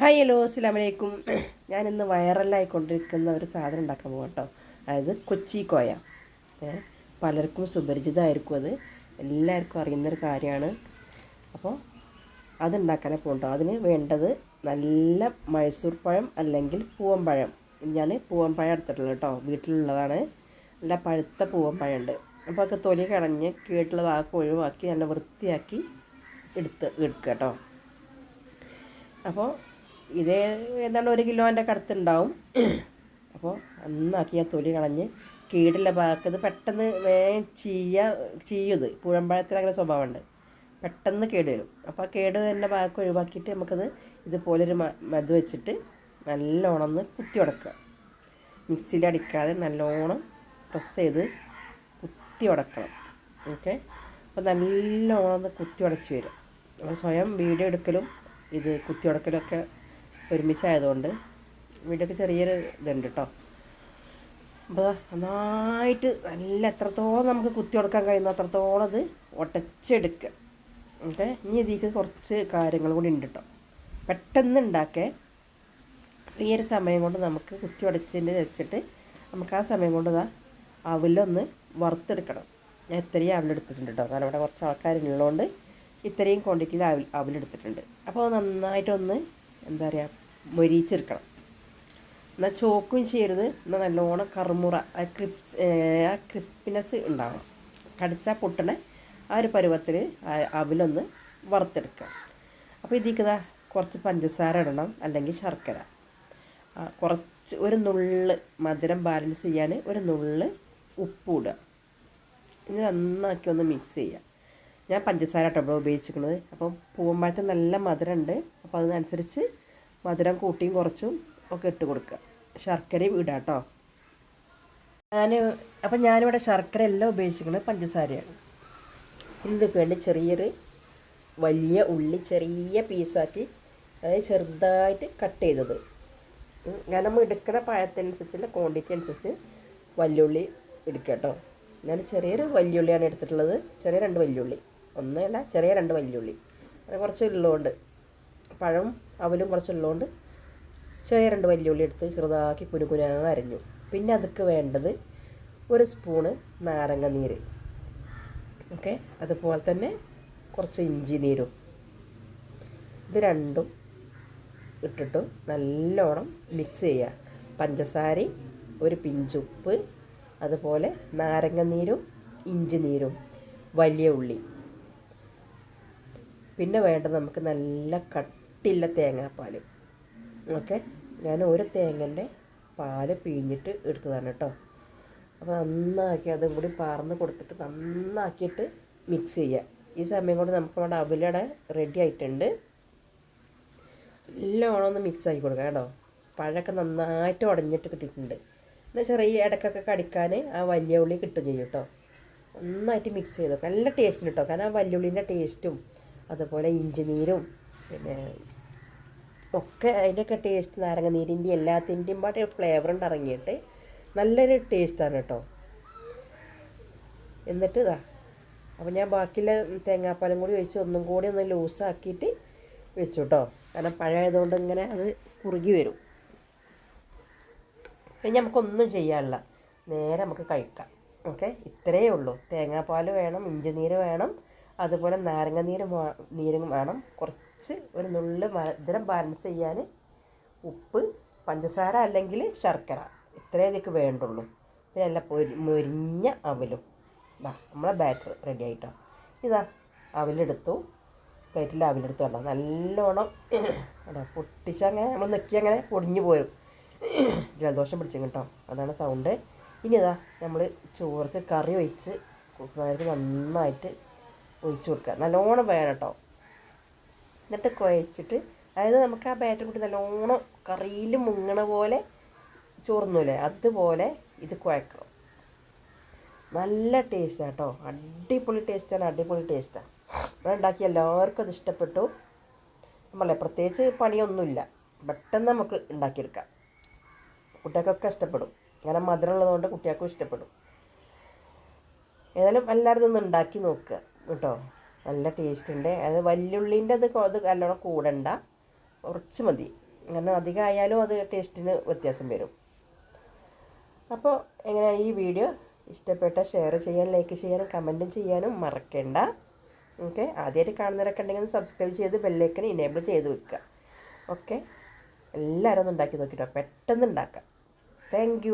Hi hello ഇന്ന് ഞാനിന്ന് വൈറലായിക്കൊണ്ടിരിക്കുന്ന ഒരു സാധനം ഉണ്ടാക്കാൻ പോകും കേട്ടോ അതായത് കൊച്ചി കോയ. പലർക്കും സുപരിചിതമായിരിക്കും അത്. എല്ലാവർക്കും അറിയുന്നൊരു കാര്യമാണ്. അപ്പോൾ അതുണ്ടാക്കാനേ പോകും അതിന് വേണ്ടത് നല്ല മൈസൂർ പഴം അല്ലെങ്കിൽ പൂവമ്പഴം ഞാൻ പൂവമ്പഴം എടുത്തിട്ടുള്ളത് കേട്ടോ വീട്ടിലുള്ളതാണ്. നല്ല പഴുത്ത പൂവമ്പഴം ഉണ്ട് അപ്പോൾ അതൊക്കെ തൊലി കളഞ്ഞ് കീട്ടുള്ള വാക്ക് ഒഴിവാക്കി നല്ല വൃത്തിയാക്കി എടുത്ത് എടുക്കുക കേട്ടോ അപ്പോൾ ഇത് ഏതാണ്ട് ഒരു കിലോന്റെ കടുത്തുണ്ടാവും. അപ്പോൾ നന്നാക്കി ആ തൊലി കളഞ്ഞ് ഭാഗത്ത് ഇത് പെട്ടെന്ന് വേഗം ചീയ ചീയത്. പുഴമ്പഴത്തിന് അങ്ങനെ സ്വഭാവമുണ്ട്. പെട്ടെന്ന് കേട് വരും. അപ്പോൾ ആ കേട് വരുന്ന ഭാഗം ഒഴിവാക്കിയിട്ട് നമുക്കത് ഇതുപോലൊരു മത് വെച്ചിട്ട് നല്ലോണം ഒന്ന് കുത്തി ഉടക്കുക. മിക്സിയിൽ അടിക്കാതെ നല്ലോണം പ്രസ് ചെയ്ത് കുത്തി ഉടക്കണം. ഓക്കെ? അപ്പോൾ നല്ലോണം ഒന്ന് കുത്തി ഉടച്ച് വരും. അപ്പോൾ സ്വയം വീഡിയോ എടുക്കലും ഇത് കുത്തി ഉടക്കലും ഒക്കെ ഒരുമിച്ചായതുകൊണ്ട് വീഡിയോ ചെറിയൊരു ഇതുണ്ട് കേട്ടോ അപ്പോൾ നന്നായിട്ട് നല്ല എത്രത്തോളം നമുക്ക് കുത്തി കൊടുക്കാൻ കഴിയുന്ന അത്രത്തോളം അത് ഒട്ടച്ചെടുക്കുക ഓക്കെ? ഇനി ഇതിലേക്ക് കുറച്ച് കാര്യങ്ങൾ കൂടി ഉണ്ട് കേട്ടോ പെട്ടെന്ന് ഉണ്ടാക്കേ. ഈ ഒരു സമയം കൊണ്ട് നമുക്ക് കുത്തി ഉടച്ചതിന്റെ വെച്ചിട്ട് നമുക്ക് ആ സമയം കൊണ്ട് ഇതാ അവലൊന്ന് വറുത്തെടുക്കണം. ഞാൻ ഇത്രയും അവലെടുത്തിട്ടുണ്ട് കേട്ടോ കാരണം ഇവിടെ കുറച്ച് ആൾക്കാരുള്ളതുകൊണ്ട് ഇത്രയും ക്വാണ്ടിറ്റിയിൽ അവൽ അവലെടുത്തിട്ടുണ്ട് അപ്പോൾ നന്നായിട്ടൊന്ന് എന്താ പറയുക മൊരിച്ചെടുക്കണം എന്നാൽ ചോക്കും ചെയ്യരുത്. എന്നാൽ നല്ലോണം കറുമുറ ആ ക്രിപ്സ് ആ ക്രിസ്പിനെസ് ഉണ്ടാവണം. കടിച്ചാൽ പൊട്ടണ ആ ഒരു പരുവത്തിൽ അവിലൊന്ന് വറുത്തെടുക്കുക. അപ്പോൾ ഇതിക്കതാ ഇതാ കുറച്ച് പഞ്ചസാര ഇടണം അല്ലെങ്കിൽ ശർക്കര. കുറച്ച് ഒരു നുള്ള് മധുരം ബാലൻസ് ചെയ്യാൻ ഒരു നുള്ള് ഉപ്പ് ഇടുക. ഇനി നന്നാക്കി ഒന്ന് മിക്സ് ചെയ്യുക. ഞാൻ പഞ്ചസാര ഇവിടെ ഉപയോഗിച്ചിരിക്കുന്നത്. അപ്പം പൂവമ്പഴത്തിന് നല്ല മധുരം ഉണ്ട് അപ്പോൾ അതിനനുസരിച്ച് മധുരം കൂട്ടിയും കുറച്ചും ഒക്കെ ഇട്ട് കൊടുക്കുക. ശർക്കരയും ഇടാം കേട്ടോ ഞാൻ അപ്പം ഞാനിവിടെ ശർക്കര എല്ലാം ഉപയോഗിച്ചിരിക്കുന്നത് പഞ്ചസാരയാണ്. ഇതിനൊക്കെ വേണ്ടി ചെറിയൊരു വലിയ ഉള്ളി ചെറിയ പീസാക്കി അതായത് ചെറുതായിട്ട് കട്ട് ചെയ്തത്. ഞാൻ നമ്മൾ എടുക്കുന്ന പഴത്തിനനുസരിച്ചുള്ള ക്വാണ്ടിറ്റി അനുസരിച്ച് വല്യുള്ളി എടുക്കാം കേട്ടോ. ഞാൻ ചെറിയൊരു വല്യുള്ളിയാണ് എടുത്തിട്ടുള്ളത്. ചെറിയ രണ്ട് വല്യുള്ളി. ഒന്നല്ല ചെറിയ രണ്ട് വലിയുള്ളി. കുറച്ച് ഉള്ളതുകൊണ്ട് പഴം അവലും കുറച്ച് ഉള്ളതുകൊണ്ട് ചെറിയ രണ്ട് വലിയുള്ളി എടുത്ത് ചെറുതാക്കി കുനുകുനാ അരഞ്ഞു. പിന്നെ അതൊക്കെ വേണ്ടത് ഒരു സ്പൂണ് നാരങ്ങ നീര്. ഓക്കെ? അതുപോലെ തന്നെ കുറച്ച് ഇഞ്ചി നീരും. ഇത് രണ്ടും ഇട്ടിട്ട് നല്ലോണം മിക്സ് ചെയ്യുക പഞ്ചസാരയും ഒരു പിഞ്ചുപ്പ് അതുപോലെ നാരങ്ങ നീരും ഇഞ്ചി നീരും വലിയ ഉള്ളി. പിന്നെ വേണ്ടത് നമുക്ക് നല്ല കട്ടില്ല തേങ്ങാപ്പാൽ. ഓക്കെ? ഞാൻ ഒരു തേങ്ങന്റെ പാൽ പിഴിഞ്ഞിട്ട് എടുത്തതാണ് കേട്ടോ. അപ്പോൾ നന്നാക്കി അതും കൂടി പാർന്ന് കൊടുത്തിട്ട് നന്നാക്കിയിട്ട് മിക്സ് ചെയ്യുക ഈ സമയം കൊണ്ട് നമുക്ക് നമ്മുടെ അവിലട റെഡി ആയിട്ടുണ്ട്. എല്ലാം ഒന്ന് മിക്സ് ആക്കി കൊടുക്കുക കേട്ടോ. പഴമൊക്കെ നന്നായിട്ട് ഉടഞ്ഞിട്ട് കിട്ടിയിട്ടുണ്ട്. എന്നാൽ ചെറിയ ഇടക്കൊക്കെ കടിക്കാൻ ആ വലിയ ഉള്ളി കിട്ടും ചെയ്യും കേട്ടോ. നന്നായിട്ട് മിക്സ് ചെയ്ത് നല്ല ടേസ്റ്റ് കേട്ടോ. കാരണം ആ വലിയ വല്യുള്ളിന്റെ ടേസ്റ്റും അതുപോലെ ഇഞ്ചി നീരും പിന്നെ ഒക്കെ അതിന്റെയൊക്കെ ടേസ്റ്റ് നാരങ്ങ നീരിന്റെ എല്ലാത്തിന്റെയും പാട്ട് ഫ്ലേവർ ഉണ്ട് ഇറങ്ങിയിട്ട് നല്ലൊരു ടേസ്റ്റാണ് കേട്ടോ എന്നിട്ട് ഇതാ അപ്പോൾ ഞാൻ ബാക്കിയുള്ള തേങ്ങാപ്പാലും കൂടി ഒഴിച്ച് ഒന്നും കൂടി ഒന്ന് ലൂസാക്കിയിട്ട് വെച്ചു കേട്ടോ കാരണം പഴയതുകൊണ്ട് ഇങ്ങനെ അത് കുറുകി വരും. പിന്നെ നമുക്കൊന്നും ചെയ്യാനില്ല. നേരെ നമുക്ക് കഴിക്കാം. ഓക്കെ? ഇത്രയേ ഉള്ളൂ. തേങ്ങാപ്പാൽ വേണം ഇഞ്ചിനീര് വേണം. അതുപോലെ നാരങ്ങ നീര് നീരും വേണം. കുറച്ച് ഒരു നുള്ള് മധുരം ബാലൻസ് ചെയ്യാൻ ഉപ്പ് പഞ്ചസാര അല്ലെങ്കിൽ ശർക്കര. ഇത്രയേ ഇതൊക്കെ വേണ്ടുള്ളൂ. പിന്നെ നല്ല പൊരി മൊരിഞ്ഞ അവലും. ഇതാ നമ്മളെ ബാറ്റർ റെഡി ആയിട്ടോ. ഇതാ അവലെടുത്തു. പ്ലേറ്റിൽ അവലെടുത്തു കണ്ടോ? നല്ലോണം കേട്ടോ പൊട്ടിച്ചങ്ങനെ നമ്മൾ നെക്കി അങ്ങനെ പൊടിഞ്ഞു പോരും. ജലദോഷം പിടിച്ചു കേട്ടോ. അതാണ് സൗണ്ട് ഇനി ഇതാ നമ്മൾ ചോർക്ക് കറി ഒഴിച്ച് കൊടുക്കുന്നവർക്ക് നന്നായിട്ട് ഒഴിച്ച് കൊടുക്കുക. നല്ലോണം വേണം കേട്ടോ എന്നിട്ട് കുഴച്ചിട്ട് അതായത് നമുക്ക് ആ ബാറ്റർ കൂട്ടി നല്ലോണം കറിയിൽ മുങ്ങണ പോലെ ചോർന്നൂലേ അതുപോലെ ഇത് കുഴക്കണം. നല്ല ടേസ്റ്റാണ് കേട്ടോ അടിപൊളി ടേസ്റ്റാണ് അടിപൊളി ടേസ്റ്റാണ് ഇവിടെ ഉണ്ടാക്കി എല്ലാവർക്കും അത് ഇഷ്ടപ്പെട്ടു. നമ്മളെ പ്രത്യേകിച്ച് പണിയൊന്നുമില്ല. പെട്ടെന്ന് നമുക്ക് ഉണ്ടാക്കിയെടുക്കാം. കുട്ടികൾക്കൊക്കെ ഇഷ്ടപ്പെടും. കാരണം മധുരം ഉള്ളതുകൊണ്ട് കുട്ടികൾക്കും ഇഷ്ടപ്പെടും. ഏതായാലും എല്ലാവരും ഇതൊന്ന് ഉണ്ടാക്കി നോക്കുക. കേട്ടോ. നല്ല ടേസ്റ്റ് ഉണ്ട്. അത് വല്യുള്ളീന്റെ അത് അത് നല്ലോണം കൂടണ്ട. കുറച്ച് മതി. കാരണം അധികം ആയാലും അത് ടേസ്റ്റിന് വ്യത്യാസം വരും. അപ്പോൾ എങ്ങനെ ഈ വീഡിയോ ഇഷ്ടപ്പെട്ട ഷെയർ ചെയ്യാൻ ലൈക്ക് ചെയ്യാനും കമന്റും ചെയ്യാനും മറക്കണ്ട. ഓക്കെ ആദ്യമായിട്ട് കാണുന്നവരൊക്കെ ഉണ്ടെങ്കിൽ സബ്സ്ക്രൈബ് ചെയ്ത് ബെല്ലൈക്കൻ ഇനേബിൾ ചെയ്ത് വെക്കുക. ഓക്കെ എല്ലാവരും ഒന്ന് ഉണ്ടാക്കി നോക്കിട്ടോ. പെട്ടെന്ന് ഉണ്ടാക്കാം. താങ്ക്